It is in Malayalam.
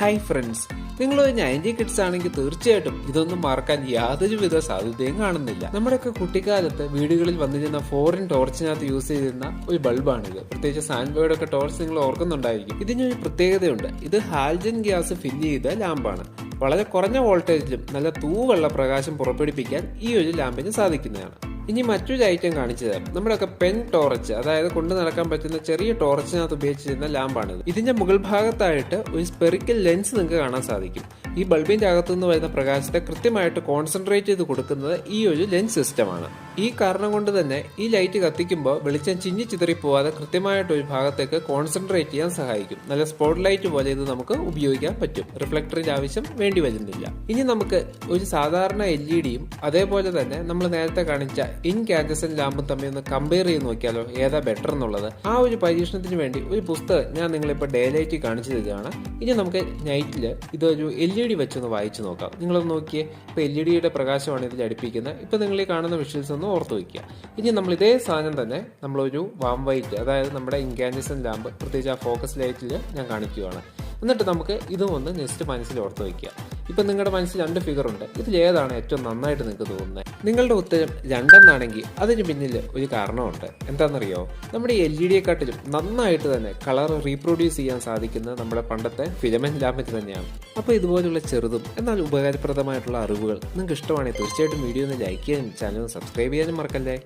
ഹായ് ഫ്രണ്ട്സ് നിങ്ങൾ ഒരു നയന്റി കിഡ്സ് ആണെങ്കിൽ തീർച്ചയായിട്ടും ഇതൊന്നും മറക്കാൻ യാതൊരുവിധ സാധ്യതയും കാണുന്നില്ല. നമ്മുടെയൊക്കെ കുട്ടിക്കാലത്ത് വീടുകളിൽ വന്നിരുന്ന ഫോറിൻ ടോർച്ചിനകത്ത് യൂസ് ചെയ്തിരുന്ന ഒരു ബൾബാണിത് പ്രത്യേകിച്ച് സാൻബോയുടെ ഒക്കെ ടോർച്ച് നിങ്ങൾ ഓർക്കുന്നുണ്ടായിരിക്കും. ഒരു പ്രത്യേകതയുണ്ട്. ഇത് ഹാൽജൻ ഗ്യാസ് ഫിൽ ചെയ്ത ലാമ്പാണ് വളരെ കുറഞ്ഞ വോൾട്ടേജിലും നല്ല തൂവുള്ള പ്രകാശം പുറപ്പെടുപ്പിക്കാൻ ഈ ഒരു ലാമ്പിന് സാധിക്കുന്നതാണ്. ഇനി മറ്റൊരു ഐറ്റം കാണിച്ചു തരാം നമ്മുടെയൊക്കെ പെൻ ടോർച്ച് അതായത് കൊണ്ടു നടക്കാൻ പറ്റുന്ന ചെറിയ ടോർച്ചിനകത്ത് ഉപയോഗിച്ചിരുന്ന ലാമ്പാണിത് ഇതിന്റെ മുകൾ ഭാഗത്തായിട്ട് ഒരു സ്പെറിക്കൽ ലെൻസ് നിങ്ങൾക്ക് കാണാൻ സാധിക്കും. ഈ ബൾബിന്റെ അകത്തുനിന്ന് വരുന്ന പ്രകാശത്തെ കൃത്യമായിട്ട് കോൺസെൻട്രേറ്റ് ചെയ്ത് കൊടുക്കുന്നത് ഈ ഒരു ലെൻസ് സിസ്റ്റമാണ് ഈ കാരണം കൊണ്ട് തന്നെ ഈ ലൈറ്റ് കത്തിക്കുമ്പോൾ വെളിച്ചം ചിന്നി ചിതറി പോവാതെ കൃത്യമായിട്ട് ഒരു ഭാഗത്തേക്ക് കോൺസെൻട്രേറ്റ് ചെയ്യാൻ സഹായിക്കും. നല്ല സ്പോട്ട് ലൈറ്റ് പോലെ ഇത് നമുക്ക് ഉപയോഗിക്കാൻ പറ്റും. റിഫ്ലക്ടറിന്റെ ആവശ്യം വേണ്ടി വരുന്നില്ല. ഇനി നമുക്ക് ഒരു സാധാരണ എൽ ഇ ഡിയും അതേപോലെ തന്നെ നമ്മൾ നേരത്തെ കാണിച്ച ഇൻകാൻഡസൻ ലാമ്പും തമ്മിൽ ഒന്ന് കമ്പയർ ചെയ്ത് നോക്കിയാലോ ഏതാ ബെറ്റർ എന്നുള്ളത്. ആ ഒരു പരീക്ഷണത്തിന് വേണ്ടി ഒരു പുസ്തകം ഞാൻ നിങ്ങളിപ്പോൾ ഡേ ലൈറ്റ് കാണിച്ചു തരികയാണ്. ഇനി നമുക്ക് നൈറ്റിൽ ഇതൊരു എൽ ഇ ഡി വെച്ചൊന്ന് വായിച്ചു നോക്കാം. നിങ്ങളൊന്ന് നോക്കിയേ. ഇപ്പോൾ എൽ ഇ ഡിയുടെ പ്രകാശമാണ് ഇതിൽ അടുപ്പിക്കുന്നത്. ഇപ്പോൾ നിങ്ങൾ ഈ കാണുന്ന വിഷ്വൽസ് ഒന്ന് ഓർത്ത് വയ്ക്കുക. ഇനി നമ്മൾ ഇതേ സാധനം തന്നെ നമ്മളൊരു വാം വൈറ്റ് അതായത് നമ്മുടെ ഇൻകാൻഡസൻ ലാമ്പ് പ്രത്യേകിച്ച് ആ ഫോക്കസ് ലൈറ്റിൽ ഞാൻ കാണിക്കുകയാണ്. എന്നിട്ട് നമുക്ക് ഇതും ഒന്ന് നെക്സ്റ്റ് മനസ്സിൽ ഓർത്ത് വയ്ക്കുക. ഇപ്പം നിങ്ങളുടെ മനസ്സിൽ രണ്ട് ഫിഗർ ഉണ്ട്. ഇതിൽ ഏതാണ് ഏറ്റവും നന്നായിട്ട് നിങ്ങൾക്ക് തോന്നുന്നത് നിങ്ങളുടെ ഉത്തരം രണ്ടെന്നാണെങ്കിൽ അതിന് പിന്നിൽ ഒരു കാരണമുണ്ട്. എന്താണെന്നറിയോ? നമ്മുടെ എൽ ഇ ഡിയെക്കാട്ടിലും നന്നായിട്ട് തന്നെ കളർ റീപ്രൊഡ്യൂസ് ചെയ്യാൻ സാധിക്കുന്നത് നമ്മുടെ പണ്ടത്തെ ഫിലമെന്റ് ലാമ്പിന് തന്നെയാണ്. അപ്പോൾ ഇതുപോലുള്ള ചെറുതും എന്നാൽ ഉപകാരപ്രദമായിട്ടുള്ള അറിവുകൾ നിങ്ങൾക്ക് ഇഷ്ടമാണെങ്കിൽ തീർച്ചയായിട്ടും വീഡിയോ ഒന്ന് ലൈക്ക് ചെയ്യാനും ചാനൽ സബ്സ്ക്രൈബ് ചെയ്യാനും മറക്കല്ലേ?